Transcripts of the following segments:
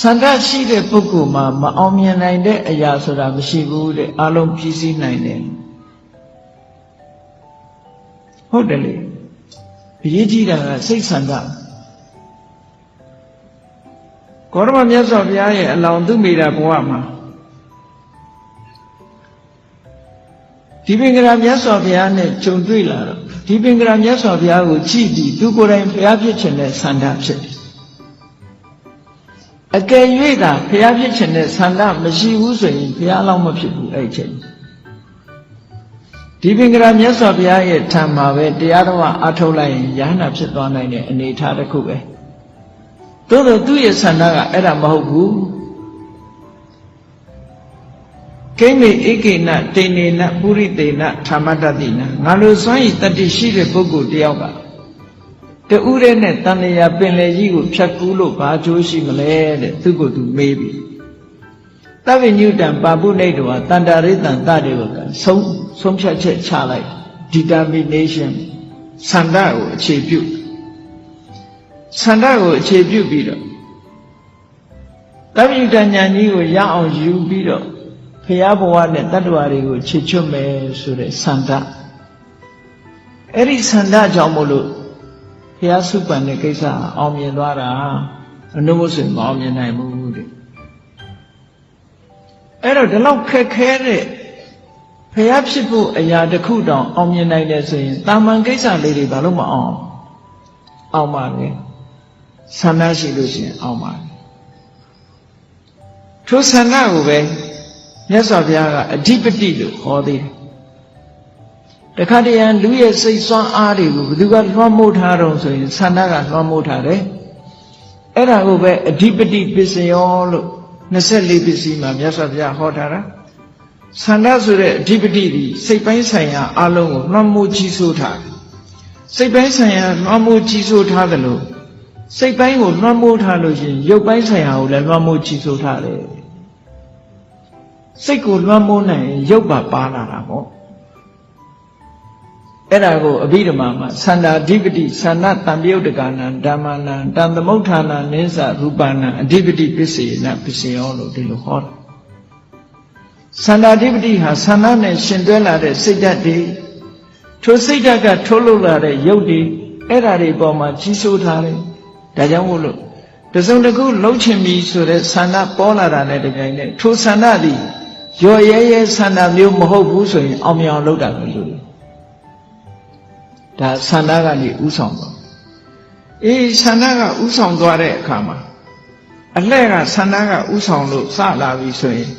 စန္ဒရှိတဲ့ပုဂ္ဂိုလ်မှာမအောင်မြင်နိုင်တဲ့အရာဆိုတာမရှိဘူးတဲ့အလုံးပြည့်စည်နိုင်တယ်ဟုတ်တယ်လေအရေးကြီးတာကစိတ်ဆန္ဒကောရမမြတ်စွာဘုရားရဲ့အလောင်းသူမိတာဘဝမှာဒီပင်ကရာမြတ်စွာဘုရားနဲ့ကြုံတွေ့လာတော့ ဒီပင်ကရာမြတ်စွာဘုရားကိုကြည့်ပြီးသူကိုယ်တိုင်ဘုရားဖြစ်ခြင်းနဲ့ဆန္ဒဖြစ်တယ်အကယ်၍သာဘုရားဖြစ်ခြင်းနဲ့ဆန္ဒမရှိဘူးဆိုရင်ဘုရားလောက်မဖြစ်ဘူးအဲ့ဒီချိန်ဒီပင်ကရာမြတ်စွာဘုရားရဲ့ထံမှာပဲတရားတော်အထုတ်လိုက်ရင်ယ ahanan ဖြစ်သွားနိုင်တဲ့အနေအထားတစ်ခုပဲသို့တော့သူ့ရဲ့ဆန္ဒကအဲ့ဒါမဟုတ်ဘူး ကိမေဧကိနတိနေနပုရိတေနဓမ္မတတိနငါလိုစွမ်းဤတတိရှိတဲ့ပုဂ္ဂိုလ်တယောက်ကတူရဲနဲ့တန်လျာပင်လေကြီးကိုဖြတ်ကူးလို့ဘာကျိုးရှိမလဲတဲ့သူကိုယ်သူမေးပြီသဗ္ဗညုတံပါပုနေတောတန္တာရိတံတတေဝကဆုံးဆုံးဖြတ်ချက်ချလိုက် determination ဆန္ဒကိုအခြေပြုဆန္ဒကိုအခြေပြုပြီးတော့သဗ္ဗညုတဉာဏ်ကြီးကိုရအောင်ယူပြီးတော့ ဖရာဘဝနဲ့တတ္တဝါတွေကိုခြေချွတ်မယ်ဆိုတဲ့ဆန္ဒအဲ့ဒီဆန္ဒကြောင့်မို့လို့ဖရာစုပန်တဲ့ကိစ္စအောင်မြင်သွားတာအနုဘုဆိုမအောင်မြင်နိုင်ဘူးတဲ့အဲ့တော့ဒီလောက်ခက်ခဲတဲ့ဖရာဖြစ်ဖို့အရာတစ်ခုတောင်အောင်မြင်နိုင်တယ်ဆိုရင်တာမန်ကိစ္စလေးတွေဘာလို့မအောင်အောင်ပါလဲဆန္ဒရှိလို့ရှိရင်အောင်ပါထိုဆန္ဒကိုပဲ မြတ်စွာဘုရားကအဓိပတိလို့ဟောသေးတယ်တခါတည်းရန်လူရဲ့စိတ်ဆွမ်းအားတွေကိုဘယ်သူကလွှမ်းမိုးထားတော့ဆိုရင်ဆန္ဒကလွှမ်းမိုးထားတယ်အဲ့ဒါကိုပဲအဓိပတိပစ္စယောလို့24ပစ္စည်းမှာမြတ်စွာဘုရားဟောထားတာဆန္ဒဆိုတဲ့အဓိပတိဒီစိတ်ပိုင်းဆိုင်ရာအလုံးကိုလွှမ်းမိုးကြီးစိုးထားတယ်စိတ်ပိုင်းဆိုင်ရာလွှမ်းမိုးကြီးစိုးထားတယ်လို့စိတ်ပိုင်းကိုလွှမ်းမိုးထားလို့ရှိရင်ရုပ်ပိုင်းဆိုင်ရာကိုလည်းလွှမ်းမိုးကြီးစိုးထားတယ် စိတ်ကိုလွှမ်းမိုးနိုင်ရင်ရုပ်ပါပါလာတာပေါ့အဲ့ဒါကိုအဘိဓမ္မာမှာသန္တာဓိပတိသန္နတံပြုတ်တကနာဓမ္မနာတံသမုဋ္ဌာနာနိစ္စရူပနာအဓိပတိပစ္စေနပစ္စယောလို့ဒီလိုဟောတာသန္တာဓိပတိဟာသန္နနဲ့ရှင်တွဲလာတဲ့စိတ်ဓာတ်တွေထိုစိတ်ဓာတ်ကထုတ်လုပ်လာတဲ့ရုပ်တွေအဲ့ဓာတွေပေါ်မှာကြီးစိုးထားတယ်ဒါကြောင့်မို့လို့တစုံတစ်ခုလှုပ်ချင်ပြီဆိုတဲ့ဆန္ဒပေါ်လာတာနဲ့တပြိုင်နက်ထိုဆန္ဒသည် ရော်ရဲရဲဆန္ဒမျိုးမဟုတ်ဘူးဆိုရင်အောင်မြင်အောင်လုပ်တာပဲလို့ဒါဆန္ဒကနေဥဆောင်တော့အေးဆန္ဒကဥဆောင်သွားတဲ့အခါမှာအလှဲ့ကဆန္ဒကဥဆောင်လို့စလာပြီဆိုရင်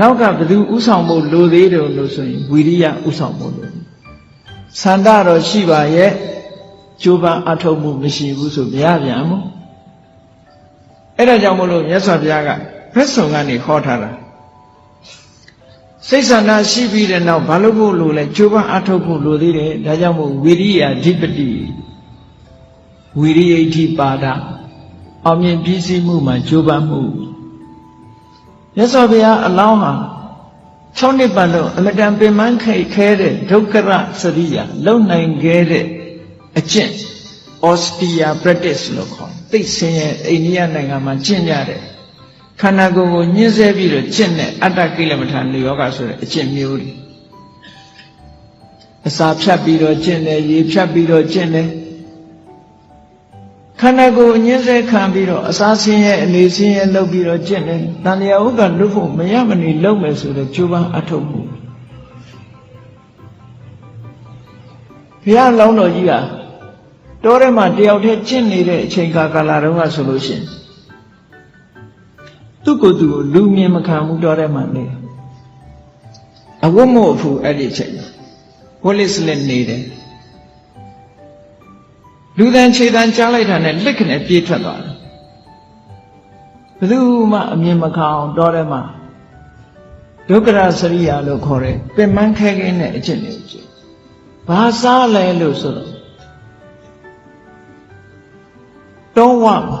နောက်ကဘယ်သူဥဆောင်ဖို့လိုသေးတယ်လို့ဆိုရင်ဝီရိယဥဆောင်ဖို့လိုဆန္ဒတော့ရှိပါရဲ့ကြိုးပမ်းအထောက်မှုမရှိဘူးဆိုဗျာပြန်မို့အဲ့ဒါကြောင့်မလို့မြတ်စွာဘုရားကဖက်ဆုံကနေခေါ်ထားတာ စိတ်ဆန္ဒရှိပြီးတဲ့နောက်ဘာလို့ဖို့လို့လဲကြိုးပမ်းအထောက်ဖို့လိုသေးတယ်ဒါကြောင့်မို့ဝိရိယဓိပတိဝိရိယဋ္ဌိပါဒအောင်မြင်ပြည့်စည်မှုမှာကြိုးပမ်းမှုမြတ်စွာဘုရားအလောင်းဟာ6နှစ်ပတ်လုံးအမတန်ပင်ပန်းခဲခဲတဲ့ဒုက္ခရစရိယလုံနိုင်ခဲ့တဲ့အကျင့် austere practice လို့ခေါ်သိစင်ရဲ့အိန္ဒိယနိုင်ငံမှာကျင့်ကြတယ် ခန္ဓာကိုယ်ကိုညှင်းဆဲပြီးတော့ကျင့်တဲ့အတ္တကိလမထာနိယောဂဆိုတဲ့အကျင့်မျိုးတွေအစာဖြတ်ပြီးတော့ကျင့်တယ်ရေဖြတ်ပြီးတော့ကျင့်တယ်ခန္ဓာကိုယ်ညှင်းဆဲခံပြီးတော့အစာဆင်းရဲအနေဆင်းရဲလုပ်ပြီးတော့ကျင့်တယ်တန်လျာဥက္ကလွတ်ဖို့မရမနေလုပ်မယ်ဆိုတဲ့ကြိုးပမ်းအထုတ်မှုဘုရားလောင်းတော်ကြီးကတောထဲမှာတယောက်တည်းကျင့်နေတဲ့အချိန်ကာကာလတုန်းကဆိုလို့ရှိရင် သူ့ကိုယ်သူကိုလူမြင်မခံဘူးတောထဲမှာနေအဝတ်မို့အဖူအဲ့ဒီအချိန်ဝလစ်လက်နေတယ်လူတန်ခြေတန်ကြားလိုက်တာနဲ့လက်ခနဲ့ပြေးထွက်သွားတယ်ဘယ်သူမှအမြင်မခံအောင်တောထဲမှာဒုက္ခရစရိယာလို့ခေါ်တဲ့ပင်မခဲခဲနဲ့အကျင့်တွေကျင့်ဘာစားလဲလို့ဆိုတော့တောဝမှာ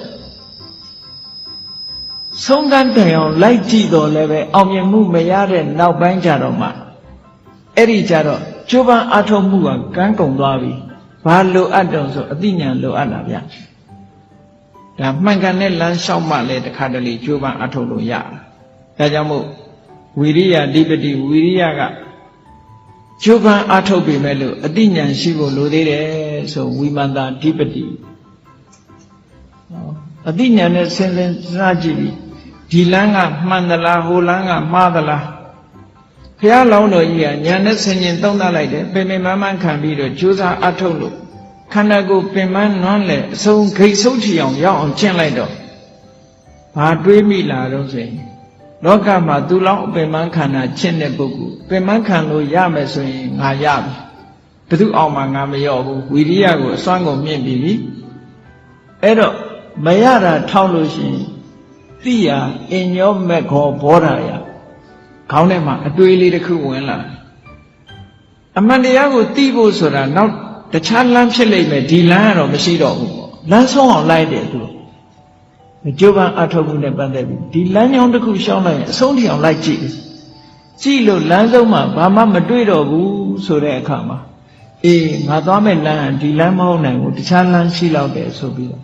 ဆုံးကန်းတိုင်အောင်လိုက်ကြည့်တော့လည်းပဲအောင်မြင်မှုမရတဲ့နောက်ပိုင်းကြတော့မှအဲ့ဒီကြတော့ကျိုးပန်းအားထုတ်မှုကကန်းကုန်သွားပြီဘာလိုအပ်တုံဆိုအသိဉာဏ်လိုအပ်တာဗျဒါမှန်ကန်တဲ့လမ်းလျှောက်မှလည်းတခါတလေကျိုးပန်းအားထုတ်လို့ရတာဒါကြောင့်မို့ဝီရိယဓိပတိဝီရိယကကျိုးပန်းအားထုတ်ပေမဲ့လို့အသိဉာဏ်ရှိဖို့လိုသေးတယ်ဆိုဝိမန္တာဓိပတိအသိဉာဏ်နဲ့စဉ်းစားကြည့်ပြီး ဒီလမ်းကမှန်သလားဟိုလမ်းကမှားသလားဘုရားလောင်းတော်ကြီးကညာနဲ့ဆင်ញင်သုံးသပ်လိုက်တယ်ပင်ပင်မမှန်ခံပြီးတော့ကြိုးစားအထုတ်လို့ခန္ဓာကိုယ်ပင်မနွမ်းလေအဆုံးဂိတ်ဆုပ်ချီအောင်ရောက်အောင်ကျင့်လိုက်တော့ဘာတွေးမိလာတော့ဆိုရင်လောကမှာသူလောင်းအပင်မခန္ဓာကျင့်တဲ့ပုဂ္ဂိုလ်ပင်မခံလို့ရမယ်ဆိုရင်ငါရပြီဘသူအောင်မှငါမရော့ဘူးဝီရိယကိုအစွမ်းကုန်မြင့်ပြီးပြီအဲ့တော့မရတာထောက်လို့ရှိရင် သိရအင်ညောမက်ခောဘောဓာယခေါင်းထဲမှာအတွေးလေးတစ်ခုဝင်လာအမှန်တရားကိုသိဖို့ဆိုတာနောက်တခြားလမ်းဖြစ်လိမ့်မယ်ဒီလမ်းကတော့မရှိတော့ဘူးပေါ့လမ်းဆုံးအောင်လိုက်တယ်သူကြိုးပမ်းအထောက်မှုနဲ့ပတ်သက်ပြီးဒီလမ်းကြောင်းတစ်ခုရှောင်းလိုက်ရင်အဆုံးထိအောင်လိုက်ကြည့်ကြည့်လို့လမ်းဆုံးမှာဘာမှမတွေ့တော့ဘူးဆိုတဲ့အခါမှာအေးငါသွားမဲ့လမ်းကဒီလမ်းမဟုတ်နိုင်ဘူးတခြားလမ်းရှိတော့တယ်ဆိုပြီးတော့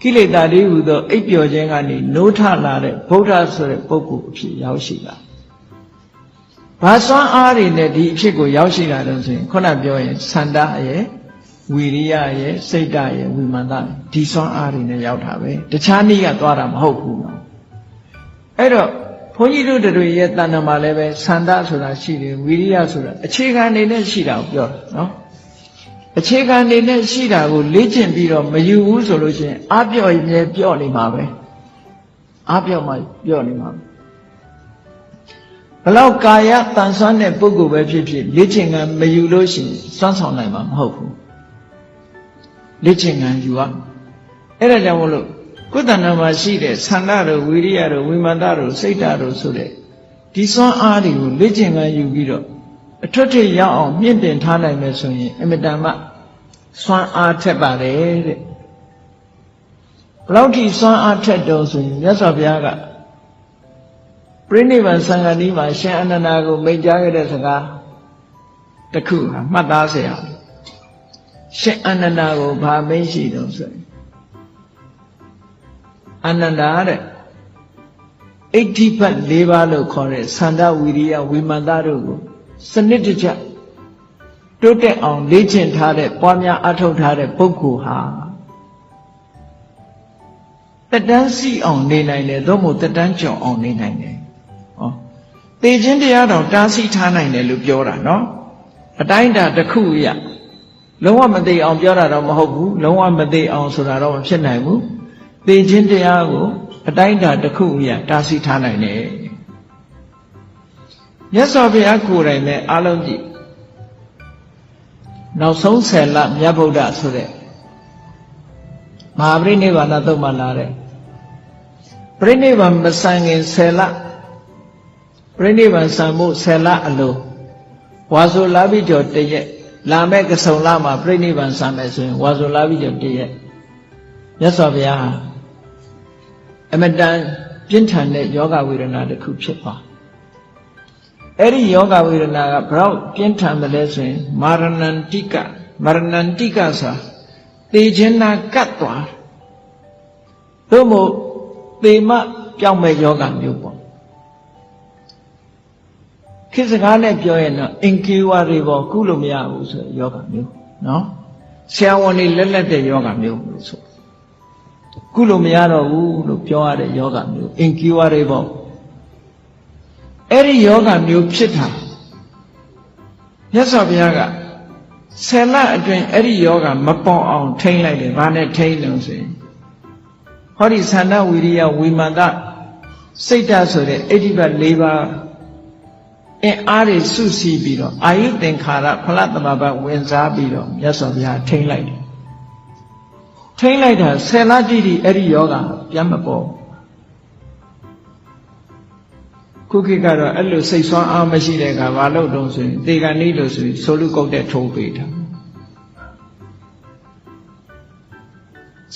ကိလေသာတွေဟူသောအိပ်ပျော်ခြင်းကနေနိုးထလာတဲ့ဗုဒ္ဓဆိုတဲ့ပုဂ္ဂိုလ်အဖြစ်ရောက်ရှိလာဘာစွမ်းအားတွေနဲ့ဒီအဖြစ်ကိုရောက်ရှိလာတော့ဆိုရင်ခုနပြောရင်သန္တာရဲ့ဝီရိယရဲ့စိတ်ဓာတ်ရဲ့ဝိမာန်တဒီစွမ်းအားတွေနဲ့ရောက်တာပဲတခြားနည်းကသွားတာမဟုတ်ဘူးနော်အဲ့တော့ဘုန်းကြီးတို့တွေရဲ့တဏ္ဍာမှာလည်းပဲသန္တာဆိုတာရှိတယ်ဝီရိယဆိုတာအခြေခံနေနဲ့ရှိတာကိုပြောတာနော် အခြေခံနေနဲ့ရှိတာကိုလေ့ကျင့်ပြီးတော့မယူဘူးဆိုလို့ရှိရင်အပြော့မြဲပြော့နေမှာပဲအပြော့မှပြော့နေမှာပဲဘလောက်ကာယတန်ဆွမ်းတဲ့ပုဂ္ဂိုလ်ပဲဖြစ်ဖြစ်လေ့ကျင့်ကံမယူလို့ရှိရင်စွမ်းဆောင်နိုင်မှာမဟုတ်ဘူးလေ့ကျင့်ကံယူရအဲ့ဒါကြောင့်မလို့ကိုယ်တဏ္ဍာမှာရှိတဲ့ဆန္ဒတို့ဝိရိယတို့ဝိမာန်တတို့စိတ်ဓာတ်တို့ဆိုတဲ့ဒီစွမ်းအားတွေကိုလေ့ကျင့်ကံယူပြီးတော့ အထွတ်ထိပ်ရောက်အောင်မြင့်တင်ထားနိုင်မယ်ဆိုရင်အမတန်မှစွမ်းအားထက်ပါတယ်တဲ့ဘလောက်ထိစွမ်းအားထက်တော်ဆိုရင်မြတ်စွာဘုရားကပြိနိဗ္ဗာန်စံဃာနီးမှာရှင်အနန္ဒာကိုမိန့်ကြားခဲ့တဲ့စကားတစ်ခုဟာမှတ်သားစရာရှင်အနန္ဒာကိုဗာမိတ်ရှိတော်ဆိုရင်အနန္ဒာတဲ့အဋ္ဌိပတ်၄ပါးလို့ခေါ်တဲ့သန္တာဝီရိယဝိမန္တတို့ကို စနစ်တကျတိုးတက်အောင်လေ့ကျင့်ထားတဲ့ပွားများအထောက်ထားတဲ့ပုဂ္ဂိုလ်ဟာတက်တန်းစီအောင်နေနိုင်တယ်သို့မဟုတ်တက်တန်းကြောင်အောင်နေနိုင်တယ်ဟောသေခြင်းတရားတော်တားဆီးထားနိုင်တယ်လို့ပြောတာနော်အတိုင်းတာတစ်ခုရလုံးဝမသိအောင်ပြောတာတော့မဟုတ်ဘူးလုံးဝမသိအောင်ဆိုတာတော့မဖြစ်နိုင်ဘူးသေခြင်းတရားကိုအတိုင်းတာတစ်ခုရတားဆီးထားနိုင်တယ် မြတ်စွာဘုရားကိုယ်တိုင်နဲ့အားလုံးကြည့်နောက်ဆုံးဆယ်လမြတ်ဗုဒ္ဓဆိုတဲ့မဟာပရိနိဗ္ဗာန်သုတ်မှလာတဲ့ပရိနိဗ္ဗာန်မဆန်ခင်ဆယ်လပရိနိဗ္ဗာန်ဆံဖို့ဆယ်လအလိုဝါဆိုလာပြီးကြော်တရက်လာမဲ့ကဆုံလမှာပြိဋိဘံဆံမယ်ဆိုရင်ဝါဆိုလာပြီးကြော်တရက်မြတ်စွာဘုရားဟာအမတန်ပြင်းထန်တဲ့ယောဂဝေဒနာတစ်ခုဖြစ်သွား အဲ့ဒီယောဂဝေဒနာကဘလောက်ပြင်းထန်တယ်လဲဆိုရင်မာရဏန္တိကမာရဏန္တိကဆိုသေခြင်းနာကတ်သွားသို့မဟုတ်သေမပြောင်းမဲ့ယောဂမျိုးပေါ့ခေတ်စကားနဲ့ပြောရင်တော့အင်ကေဝါတွေပေါ့ကုလို့မရဘူးဆိုယောဂမျိုးနော်ဆရာဝန်တွေလက်လက်တဲ့ယောဂမျိုးလို့ဆိုကုလို့မရတော့ဘူးလို့ပြောရတဲ့ယောဂမျိုး incurable အဲ့ဒီယောဂမျိုးဖြစ်တာမြတ်စွာဘုရားကဆယ်လအတွင်းအဲ့ဒီယောဂမပေါ်အောင်ထိမ့်လိုက်တယ်ဘာနဲ့ထိမ့်လို့ဆိုရင်ဟောဒီသန္တဝိရိယဝိမာန်စိတ်ဓာတ်ဆိုတဲ့အိဋ္ဌိပတ်၄ပါးအင်အားတွေစုစည်းပြီးတော့အာယုသင်္ခါရဖလသမဘဝင်စားပြီးတော့မြတ်စွာဘုရားထိမ့်လိုက်တယ်ထိမ့်လိုက်တာဆယ်လတိတိအဲ့ဒီယောဂပြန်မပေါ် ခုခေတ်ကတော့အဲ့လိုစိတ်ဆွမ်းအားမရှိတဲ့အခါဘာလို့တုံးဆိုရင်တေကန်နီးလို့ဆိုရင်ဆိုလူကုတ်တဲ့ထိုးပေးတာ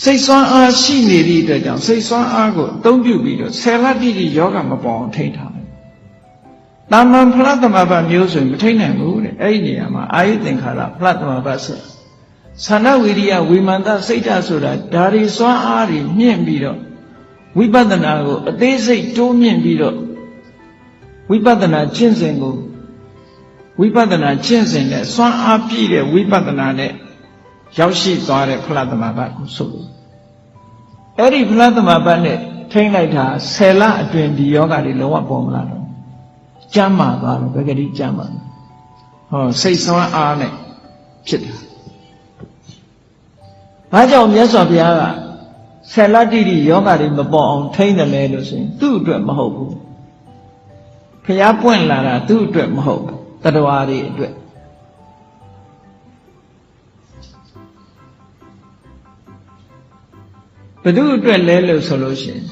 စိတ်ဆွမ်းအားရှိနေသည့်အတွက်ကြောင့်စိတ်ဆွမ်းအားကိုအသုံးပြုပြီးတော့ဆယ်လတိတိယောဂမပေါ်အောင်ထိန်းထားတယ်။တာမန်ဖလားသမဘာမျိုးဆိုရင်မထိန်းနိုင်ဘူးတဲ့။အဲ့ဒီနေရာမှာအာယုသင်္ခါရဖလားသမဘာဆိုသန္နဝိရိယဝိမာန်တစိတ်ဓာတ်ဆိုတာဒါရီစွမ်းအားတွေမြင့်ပြီးတော့ဝိပဿနာကိုအသေးစိတ်တိုးမြင့်ပြီးတော့ ဝိပဿနာကျင့်စဉ်ကိုဝိပဿနာကျင့်စဉ်နဲ့စွမ်းအားပြည့်တဲ့ဝိပဿနာနဲ့ရောက်ရှိသွားတဲ့ဖလားသမဘာကိုဆိုလို့အဲ့ဒီဖလားသမဘာနဲ့ထိမ့်လိုက်တာဆယ်လအတွင်းဒီယောဂတွေလုံးဝပေါ်မလာတော့ကျမ်းမာသွားတယ်ဘယ်ကတိကျမ်းမာဟောစိတ်စွမ်းအားနဲ့ဖြစ်တာဘာကြောင့်မြတ်စွာဘုရားကဆယ်လတိတိယောဂတွေမပေါ်အောင်ထိမ့်တယ်လဲလို့ဆိုရင်သူ့အတွက်မဟုတ်ဘူး ဖျားပွင့်လာတာသူ့အတွက်မဟုတ်ဘူးတတဝါတွေအတွက်ဘသူအတွက်လဲလို့ဆိုလို့ရှိရင်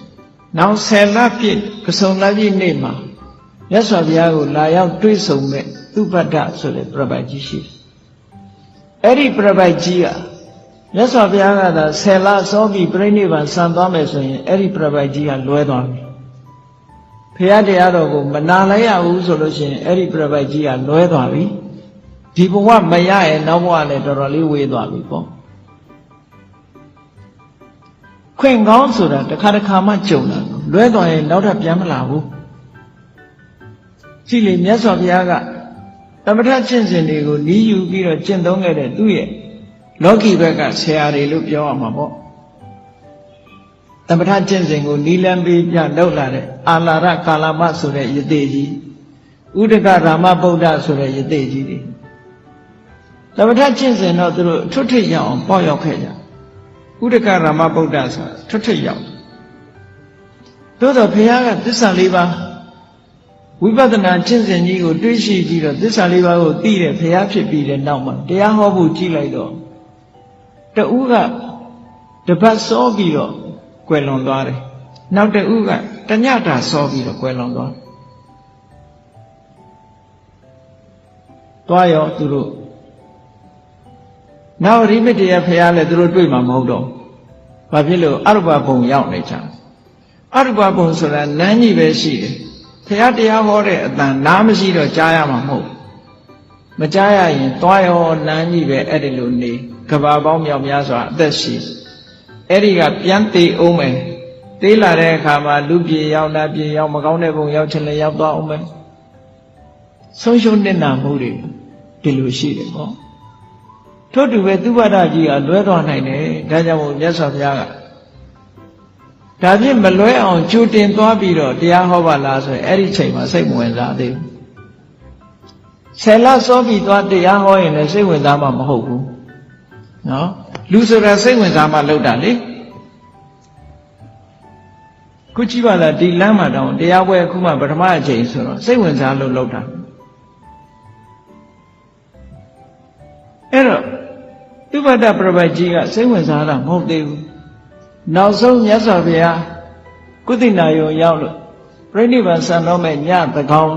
နောက်ဆယ်လပြည့်ကစုံလပြည့်နေ့မှာမြတ်စွာဘုရားကိုလာရောက်တွေ့ဆုံမဲ့သူပတ္တဆိုတဲ့ပြပိုက်ကြီးရှိတယ်အဲ့ဒီပြပိုက်ကြီးကမြတ်စွာဘုရားကသာဆယ်လစောပြီးပြိဋိဘံဆံသွားမယ်ဆိုရင်အဲ့ဒီပြပိုက်ကြီးကလွဲသွားပြီဖ ရာတရားတော်ကိုမနာလိုက်ရဘူးဆိုလို့ရှိရင်အဲ့ဒီပြပိုက်ကြီးကလွဲသွားပြီဒီဘဝမရရဲ့နောက်ဘဝလည်းတော်တော်လေးဝေးသွားပြီပေါ့ခွင့်ကောင်းဆိုတာတစ်ခါတစ်ခါမှကြုံတာလွဲသွားရင်နောက်ထပ်ပြန်မလာဘူးကြည့်လေမြတ်စွာဘုရားကသမထကျင့်စဉ်တွေကိုနီးယူပြီးတော့ကျင့်သုံးခဲ့တဲ့သူ့ရဲ့လောကီဘက်ကဆရာတွေလို့ပြောရမှာပေါ့ သမထကျင့်စဉ်ကိုနီလံပေးပြလောက်လာတဲ့အာလာရကာလမဆိုတဲ့ယတိကြီးဥဒကရာမဗုဒ္ဓဆိုတဲ့ယတိကြီးတွေသမထကျင့်စဉ်တော့သူတို့ထွတ်ထိပ်ရအောင်ပေါ့ရောက်ခဲ့ကြဥဒကရာမဗုဒ္ဓဆိုတာထွတ်ထိပ်ရောက်သို့တော့ဘုရားကသစ္စာလေးပါးဝိပဿနာကျင့်စဉ်ကြီးကိုတွေးရှိပြီးတော့သစ္စာလေးပါးကိုသိတဲ့ဘုရားဖြစ်ပြီးတဲ့နောက်မှာတရားဟောဖို့ကြည့်လိုက်တော့တူကတပတ်စောပြီးတော့ ကွယ်လွန်သွားတယ်နောက်တူကတညတာစောပြီးတော့ကွယ်လွန်သွားတယ်တွားရောသူတို့နောက်ရိမတရဖះလည်းသူတို့တွေ့မှာမဟုတ်တော့ဘာဖြစ်လို့အရုပဘုံရောက်နေကြအရုပဘုံဆိုတာနန်းကြီးပဲရှိတယ်ဖះတရားဟောတဲ့အတန်နားမရှိတော့ကြားရမှာမဟုတ်မကြားရရင်တွားရောနန်းကြီးပဲအဲ့ဒီလိုနေကဘာပေါင်းမြောက်များစွာအသက်ရှိ အဲ့ဒီကပြန်သေးအောင်မယ်သေးလာတဲ့အခါမှာလူပြေရောက်နာပြေရောက်မကောင်းတဲ့ဘုံရောက်ချင်လည်းရောက်သွားအောင်မယ်ဆုံးရှုံးနေတာမှုတွေဒီလိုရှိတယ်ပေါ့ထို့တူပဲသူဝဒကြီးကလွဲသွားနိုင်တယ်ဒါကြောင့်မို့မြတ်စွာဘုရားကဒါဖြင့်မလွဲအောင်ကြိုတင်သွားပြီးတော့တရားဟောပါလားဆိုရင်အဲ့ဒီချိန်မှာစိတ်မဝင်စားသေးဘူးဆယ်လစောပြီးသွားတရားဟောရင်လည်းစိတ်ဝင်စားမှမဟုတ်ဘူးနော် လူဆိုတာစိတ်ဝင်စားမှလောက်တာလေခုကြည့်ပါလားဒီလမ်းမှာတောင်တရားပွဲအခုမှပထမအချိန်ဆိုတော့စိတ်ဝင်စားလို့လောက်တာအဲ့တော့ဥပဒပြပတ်ကြီးကစိတ်ဝင်စားတာမဟုတ်သေးဘူးနောက်ဆုံးမြတ်စွာဘုရားကုသိနာယုံရောက်လို့ပြိဋိဘံဆံတော့မဲ့ညသကောင်း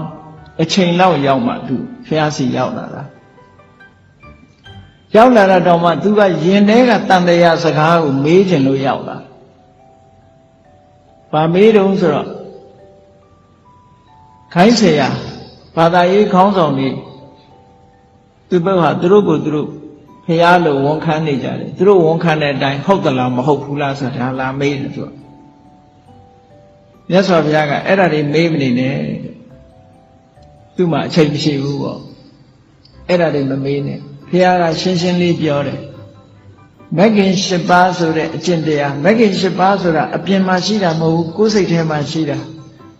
အချိန်လောက်ရောက်မှသူဘုရားစီရောက်လာတာ ရောက်လာတာတော့မှသူကယင်ထဲကတန်တရားစကားကိုမေးချင်လို့ရောက်လာ။ဗာမေးတုံးဆိုတော့ခိုင်းဆရာဘာသာရေးခေါင်းဆောင်တွေသူဘက်ဟာသူတို့ကိုသူတို့ဖျားလို့ဝန်ခံနေကြတယ်သူတို့ဝန်ခံတဲ့အတိုင်းဟုတ်သလားမဟုတ်ဘူးလားဆိုတာလာမေးတယ်သူကမြတ်စွာဘုရားကအဲ့ဒါတွေမေးမနေနဲ့သူ့မှာအချိန်မရှိဘူးပေါ့အဲ့ဒါတွေမမေးနဲ့ ဘုရားကရှင်းရှင်းလေးပြောတယ်မဂ်ခင်၈ပါးဆိုတဲ့အကျင့်တရားမဂ်ခင်၈ပါးဆိုတာအပြင်မှာရှိတာမဟုတ်ဘူးကိုယ်စိတ်ထဲမှာရှိတာ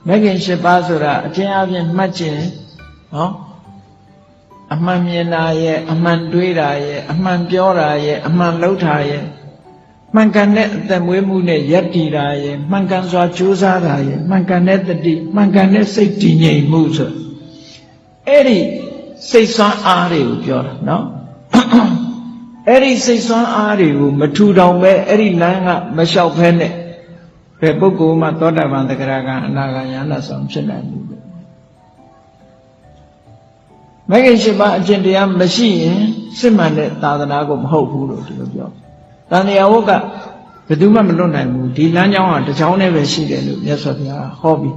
မဂ်ခင်၈ပါးဆိုတာအကျင့်အပြင်မှတ်ခြင်းနော်အမှန်မြင်တာရဲ့အမှန်တွေးတာရဲ့အမှန်ပြောတာရဲ့အမှန်လုပ်တာရဲ့မှန်ကန်တဲ့အသက်မွေးမှုနဲ့ယက်တည်တာရဲ့မှန်ကန်စွာကြိုးစားတာရဲ့မှန်ကန်တဲ့တတိမှန်ကန်တဲ့စိတ်တည်ငြိမ်မှုဆိုအဲ့ဒီ စိတ်ဆွမ်းအားတွေကိုပြောတာနော်အဲ့ဒီစိတ်ဆွမ်းအားတွေကိုမထူထောင်ပဲအဲ့ဒီလမ်းကမလျှောက်ဖဲနဲ့ဘယ်ပုဂ္ဂိုလ်မှသောတာပန်တဂရကအနာဂါယနာဆောင်ဖြစ်နိုင်ဘူးမဂ္ဂင်၈ပါးအကျင့်တရားမရှိရင်စစ်မှန်တဲ့သာသနာကိုမဟုတ်ဘူးလို့ဒီလိုပြောတန်တရားဝတ်ကဘယ်သူမှမလွတ်နိုင်ဘူးဒီလမ်းကြောင်းကတစ်ကြောင်းနဲ့ပဲရှိတယ်လို့မြတ်စွာဘုရားဟောပြီး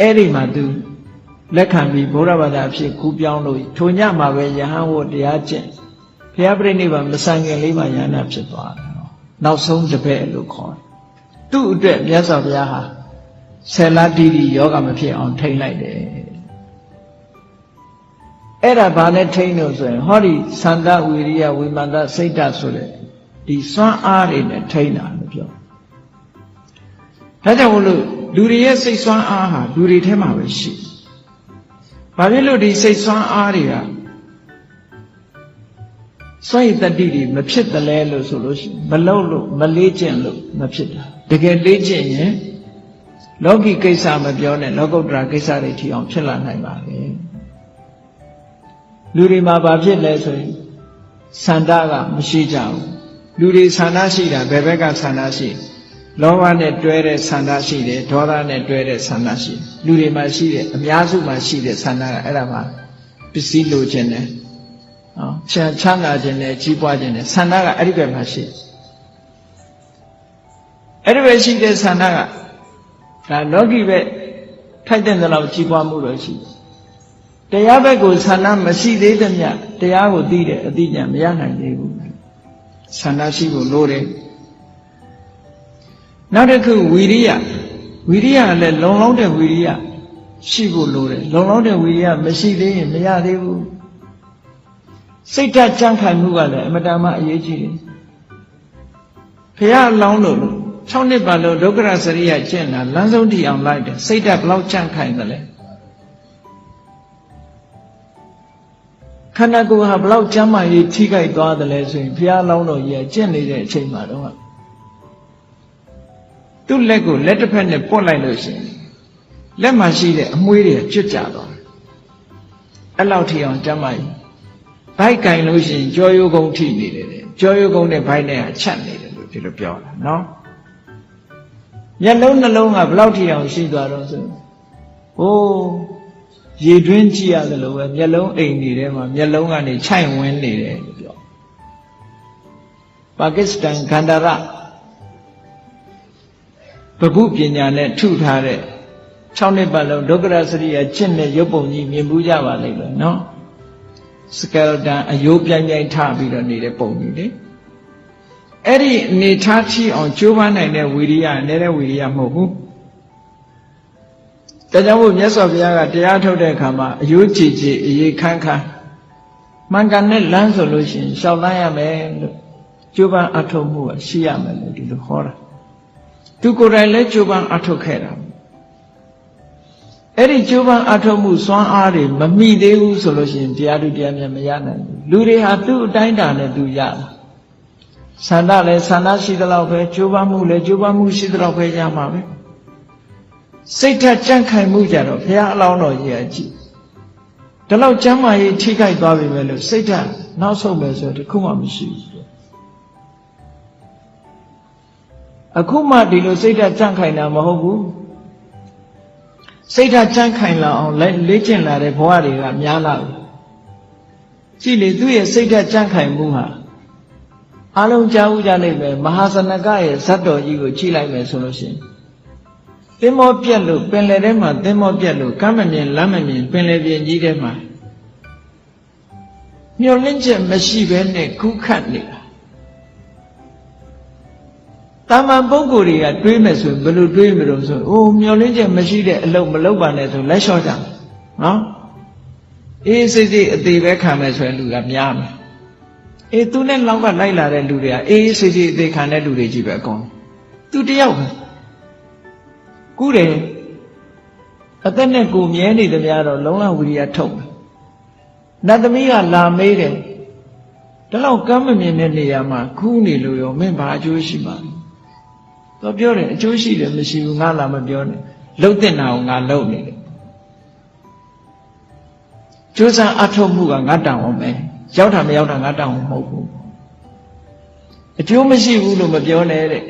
အဲ့ဒီမှာသူ လက်ခံပြီးဗုဒ္ဓဘာသာအဖြစ်ကူးပြောင်းလို့ထိုညမှာပဲယဟန်ဝတ်တရားကျင့်ဘုရားပြိဋိဘံမဆန်ခင်လေးမှာယန္တာဖြစ်သွားတယ်နော်နောက်ဆုံးတစ်ပည့်လို့ခေါ်တယ်သူ့အတွက်မြတ်စွာဘုရားဟာဆယ်လတိတိယောဂမဖြစ်အောင်ထိန်းလိုက်တယ်အဲ့ဒါဘာနဲ့ထိန်းလို့ဆိုရင်ဟောဒီသန္တဝီရိယဝိမာန်တစိတ်ဓာတ်ဆိုတဲ့ဒီစွမ်းအားတွေနဲ့ထိန်းတာလို့ပြောဒါကြောင့်မို့လို့လူတွေရဲ့စိတ်စွမ်းအားဟာလူတွေထဲမှာပဲရှိ ဘာဖြစ်လို့ဒီစိတ်စွမ်းအားတွေကစွန့်ရည်တတိတွေမဖြစ်တယ်လဲလို့ဆိုလို့ရှိရင်မလုံလို့မလေးကျင့်လို့မဖြစ်တာတကယ်လေးကျင့်ရင်လောကီကိစ္စမပြောနဲ့လောကုတ္တရာကိစ္စတွေထီအောင်ဖြစ်လာနိုင်ပါလေလူတွေမှာဘာဖြစ်လဲဆိုရင်ဆန္ဒကမရှိကြဘူးလူတွေဆန္ဒရှိတာဘယ်ဘက်ကဆန္ဒရှိလော ဘနဲ့တွဲတဲ့ဆန္ဒရှိတယ်ဒေါသနဲ့တွဲတဲ့ဆန္ဒရှိတယ်လူတွေမှာရှိတယ်အများစုမှာရှိတဲ့ဆန္ဒကအဲ့ဒါမှပစ္စည်းလိုချင်တယ်နော်ချမ်းချမ်းသာခြင်းနဲ့ကြီးပွားခြင်းနဲ့ဆန္ဒကအဲ့ဒီဘက်မှာရှိအဲ့ဒီဘက်ရှိတဲ့ဆန္ဒကဒါလောကီဘက်ထိုက်တဲ့လောက်ကြီးပွားမှုတော့ရှိတယ်တရားဘက်ကိုဆန္ဒမရှိသေးသမျှတရားကိုသိတဲ့အသိဉာဏ်မရနိုင်သေးဘူးဆန္ဒရှိဖို့လိုတယ် နောက်တစ်ခုဝီရိယဝီရိယလည်းလုံလောက်တဲ့ဝီရိယရှိဖို့လိုတယ်လုံလောက်တဲ့ဝီရိယမရှိသေးရင်မရသေးဘူးစိတ်ဓာတ်ကြံ့ခိုင်မှုကလည်းအမတန်မှအရေးကြီးတယ်ဘုရားအလောင်းလို့6နှစ်ပတ်လုံးဒုက္ခရစရိယကျင့်တာလမ်းဆုံးထိအောင်လိုက်တယ်စိတ်ဓာတ်ဘလောက်ကြံ့ခိုင်တယ်လဲခန္ဓာကိုယ်ဟာဘလောက်ကျမ်းမာရေးထိခိုက်သွားတယ်လဲဆိုရင်ဘုရားအလောင်းတော်ကြီးကကျင့်နေတဲ့အချိန်မှာတော့ သူ့လက်ကိုလက်တစ်ဖက်နဲ့ပုတ်လိုက်လို့ရှိရင်လက်မှာရှိတဲ့အမွှေးတွေကျွတ်ကြသွားတယ်အဲ့လောက်ထိအောင်ကျမ်းမာရေးဘိုက်ကင်လို့ရှိရင်ကြောရိုးကုန်းထိနေတယ်ကြောရိုးကုန်းနဲ့ဘိုက်နဲ့ချက်နေတယ်လို့ဒီလိုပြောတာနော်မျက်လုံးနှလုံးကဘလောက်ထိအောင်ရှိသွားတော့ဆိုဟိုးရေတွင်းကြည့်ရတယ်လို့ပဲမျက်လုံးအိမ်နေထဲမှာမျက်လုံးကနေခြိုက်ဝင်းနေတယ်လို့ပြောပါကစ္စတန်ဂန္ဓာရ ပပုပညာနဲ့ထုထားတဲ့6နှစ်ပတ်လုံးဒုက္ခရစရိယကျင့်တဲ့ရုပ်ပုံကြီးမြင်ဘူးကြပါလိမ့်မယ်နော်စကယ်တန်အယိုးပြိုင်ပြိုင်ထပြီးတော့နေတဲ့ပုံကြီးလေအဲ့ဒီအနေထားချီအောင်ကြိုးပမ်းနိုင်တဲ့ဝီရိယနေတဲ့ဝီရိယမဟုတ်ဘူးဒါကြောင့်မို့မြတ်စွာဘုရားကတရားထုတ်တဲ့အခါမှာအယိုးကြည်ကြည်အေးခန်းခန်းမှန်ကန်တဲ့လမ်းဆိုလို့ရှိရင်ရှောက်လန်းရမယ်လို့ကြိုးပမ်းအထောက်မှုကရှိရမယ်လို့ဒီလိုဟောတာ သူကိုယ်တိုင်လည်းကြိုးပမ်းအထောက်ခဲ့တာအဲ့ဒီကြိုးပမ်းအထောက်မှုစွမ်းအားတွေမမိသေးဘူးဆိုလို့ရှိရင်တရားသူတရားမြတ်မရနိုင်ဘူးလူတွေဟာသူ့အတိုင်းတာနဲ့သူရတာဆန္ဒလည်းဆန္ဒရှိသလောက်ပဲကြိုးပမ်းမှုလည်းကြိုးပမ်းမှုရှိသလောက်ပဲရမှာပဲစိတ်ဓာတ်ကြန့်ခိုင်မှုကြတော့ဘုရားအလောင်းတော်ကြီးအကြည့်ဒီလောက်ကျမ်းမာရေးထိခိုက်သွားပြီပဲလို့စိတ်ဓာတ်နောက်ဆုံးပဲဆိုတခုမှမရှိဘူး အခုမှဒီလိုစိတ်ဓာတ်ကြန့်ခိုင်တာမဟုတ်ဘူးစိတ်ဓာတ်ကြန့်ခိုင်လာအောင်လေ့ကျင့်လာတဲ့ဘဝတွေကများလာပြီကြည့်လေသူ့ရဲ့စိတ်ဓာတ်ကြန့်ခိုင်မှုဟာအလုံးကြားဥကြလိမ့်မယ်မဟာစနကရဲ့ဇတ်တော်ကြီးကိုကြည့်လိုက်မယ်ဆိုလို့ရှိရင်သင်္ဘောပြက်လို့ပင်လယ်ထဲမှာသင်္ဘောပြက်လို့ကမ်းမမြင်လမ်းမမြင်ပင်လယ်ပြင်ကြီးထဲမှာမျောလင့်ချက်မရှိဘဲနဲ့ခုခတ်နေတာ တာမန်ပုဂ္ဂိုလ်တွေကတွေးမယ်ဆိုရင်ဘယ်လိုတွေးမလို့ဆိုအိုးမျောလင့်ချက်မရှိတဲ့အလုပ်မလုပ်ပါနဲ့ဆိုလက်လျှော့ကြနော်အေးစိတ်စိတ်အသေးပဲခံမယ်ဆိုရင်လူကများမယ်အေးသူနဲ့လောက်ကလိုက်လာတဲ့လူတွေကအေးအေးဆေးဆေးအသေးခံတဲ့လူတွေကြီးပဲအကုန်သူတယောက်ပဲကူးတယ်အသက်နဲ့ကိုမြဲနေသမျှတော့လုံလဝိရိယထုတ်မယ်နတ်သမီးကလာမေးတယ်ဒါတော့ကမ်းမမြင်တဲ့နေရာမှာခူးနေလို့ရောမင်းဘာအကျိုးရှိမှာလဲ တော့ပြောတယ်အကျိုးရှိတယ်မရှိဘူးငါလာမပြောနဲ့လှုပ်တဲ့နာကိုငါလှုပ်နေတယ်ကျိုးစားအထုတ်မှုကငါတောင်းအောင်မယ်ရောက်တာမရောက်တာငါတောင်းအောင်မဟုတ်ဘူးအကျိုးမရှိဘူးလို့မပြောနဲ့တဲ့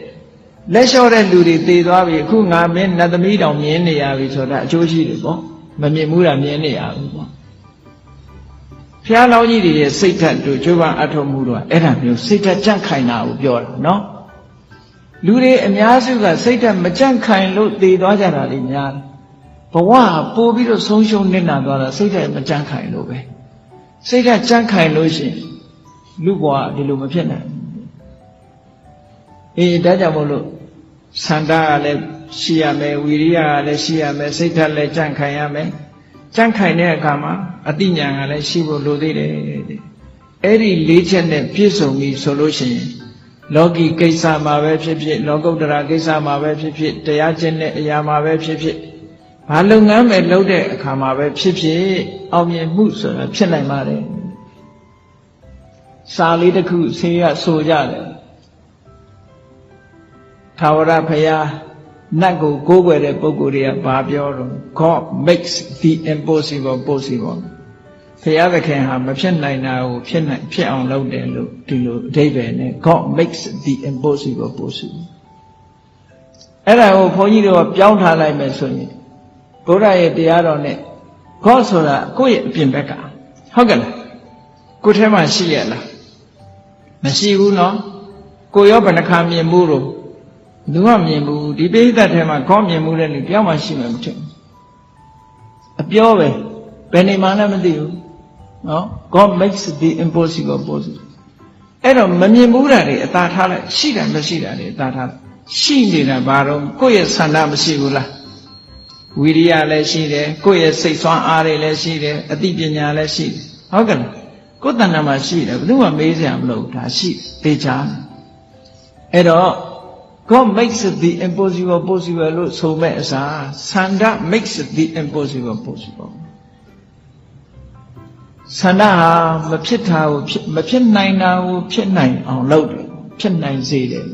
လက်လျှော့တဲ့လူတွေတည်သွားပြီအခုငါမင်းနတ်သမီးတောင်မြင်နေရပြီဆိုတာအကျိုးရှိတယ်ပေါ့မမြင်ဘူးတာမြင်နေရဘူးပေါ့ဖျားလောင်းကြီးတွေရဲ့စိတ်ဓာတ်တို့ကျိုးပန်းအထုတ်မှုတို့ကအဲ့ဒါမျိုးစိတ်ဓာတ်ကြန့်ခိုင်တာကိုပြောတာနော် လူတွေအများစုကစိတ်ဓာတ်မကြန့်ခိုင်လို့တည်သွားကြတာတွေများတယ်ဘဝပို့ပြီးတော့ဆုံးရှုံးနေတာသွားတာစိတ်ဓာတ်မကြန့်ခိုင်လို့ပဲစိတ်ဓာတ်ကြန့်ခိုင်လို့ရှိရင်လူဘဝဒီလိုမဖြစ်နိုင်ဘူးအေးဒါကြောင့်မို့လို့ဆန္ဒကလည်းရှိရမယ်ဝီရိယကလည်းရှိရမယ်စိတ်ဓာတ်လည်းကြန့်ခိုင်ရမယ်ကြန့်ခိုင်တဲ့အခါမှာအတိညာကလည်းရှိဖို့လိုသေးတယ်တဲ့အဲ့ဒီလေးချက်နဲ့ပြည့်စုံပြီဆိုလို့ရှိရင် လောကီကိစ္စမှာပဲဖြစ်ဖြစ်လောကုတ္တရာကိစ္စမှာပဲဖြစ်ဖြစ်တရားကျင့်တဲ့အရာမှာပဲဖြစ်ဖြစ်ဘာလုပ်ငန်းပဲလုပ်တဲ့အခါမှာပဲဖြစ်ဖြစ်အောင်မြင်မှုဆိုတာဖြစ်နိုင်ပါတယ်စာလေးတစ်ခုဆေးရဆိုကြတယ်သာဝရဖရာနတ်ကိုကိုးကွယ်တဲ့ပုဂ္ဂိုလ်တွေကဘာပြောတော့ God makes the impossible possible ဖ ရာသခင်ဟာမဖြစ်နိုင်တာကိုဖြစ်နိုင်ဖြစ်အောင်လုပ်တယ်လို့ဒီလိုအဓိပ္ပာယ်နဲ့ God makes the impossible possible အဲ့ဒါကိုဘုန်းကြီးတို့ကပြောင်းထားလိုက်မယ်ဆိုရင်ဘုရားရဲ့တရားတော်နဲ့ God ဆိုတာကိုယ့်ရဲ့အပြင်ဘက်ကဟုတ်ကဲ့လားကိုယ်ထဲမှာရှိရလားမရှိဘူးနော်ကိုရောဘယ်နှခါမြင်မှုတော့လူကမြင်ဘူးဒီပိဋကတ်ထဲမှာခေါင်းမြင်မှုတဲ့လူတယောက်မှရှိမှမထင်ဘူးအပြောပဲဘယ်နေမှလည်းမသိဘူး နော် God makes the impossible possible အဲ့တော့မမြင်ဘူးတာတွေအသာထားလိုက်ရှိတာမရှိတာတွေအသာထားလိုက်ရှိနေတာဘာတော့ကိုယ့်ရဲ့ဆန္ဒမရှိဘူးလားဝိရိယလည်းရှိတယ်ကိုယ့်ရဲ့စိတ်ဆွမ်းအားတွေလည်းရှိတယ်အသိပညာလည်းရှိတယ်ဟုတ်ကဲ့လားကိုယ်တဏ္ဍာမှာရှိတယ်ဘယ်သူမှမေးစရာမလိုဘူးဒါရှိတယ်သိချာအဲ့တော့ God makes the impossible possible လို့ဆိုမဲ့အစားဆန္ဒ makes the impossible possible ဆန္ဒဟာမဖြစ်တာကိုဖြစ်မဖြစ်နိုင်တာကိုဖြစ်နိုင်အောင်လုပ်တယ်ဖြစ်နိုင်စေတယ်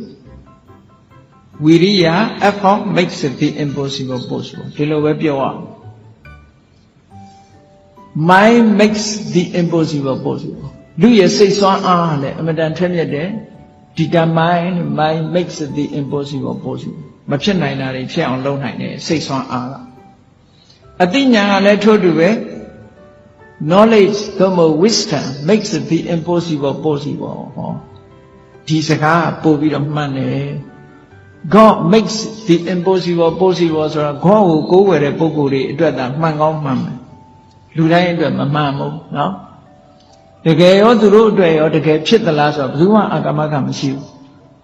ဝိရိယ effort makes the impossible possible ဒီလိုပဲပြောရအောင် mind makes the impossible possible လူရဲ့စိတ်ဆွမ်းအားလည်းအမတန်ထက်မြက်တယ် determine mind makes the impossible possible မဖြစ်နိုင်တာတွေဖြစ်အောင်လုပ်နိုင်တယ်စိတ်ဆွမ်းအားကအသိဉာဏ်ကလည်းထို့တူပဲ knowledge သို့မဟုတ် wisdom makes the impossible possible ဟောဒီစကားပို့ပြီးတော့မှန်တယ် God makes the impossible possible ဆိုတာ God ကိုကိုးဝယ်တဲ့ပုဂ္ဂိုလ်တွေအတွက်သာမှန်ကောင်းမှန်မယ်လူတိုင်းအတွက်မမှန်ဘူးเนาะတကယ်ရောသူတို့အတွက်ရောတကယ်ဖြစ်သလားဆိုတော့ဘယ်သူမှအာကမကမရှိဘူး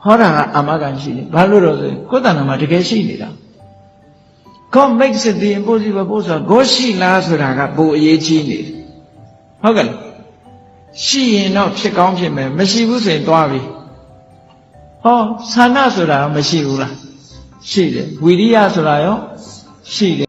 ဟောတာကအာမကရှိတယ်ဘာလို့တော့ဆိုကိုယ်တဏ္ဍာမှာတကယ်ရှိနေတာ God makes it the impossible ပို့ဆိုတော့ God ရှိလားဆိုတာကပိုအရေးကြီးနေတယ် ဟုတ်ကဲ့လားရှိရင်တော့ဖြစ်ကောင်းဖြစ်မယ်မရှိဘူးဆိုရင်သွားပြီဟောဆန္ဒဆိုတာမရှိဘူးလားရှိတယ်ဝိရိယဆိုတာရောရှိတယ်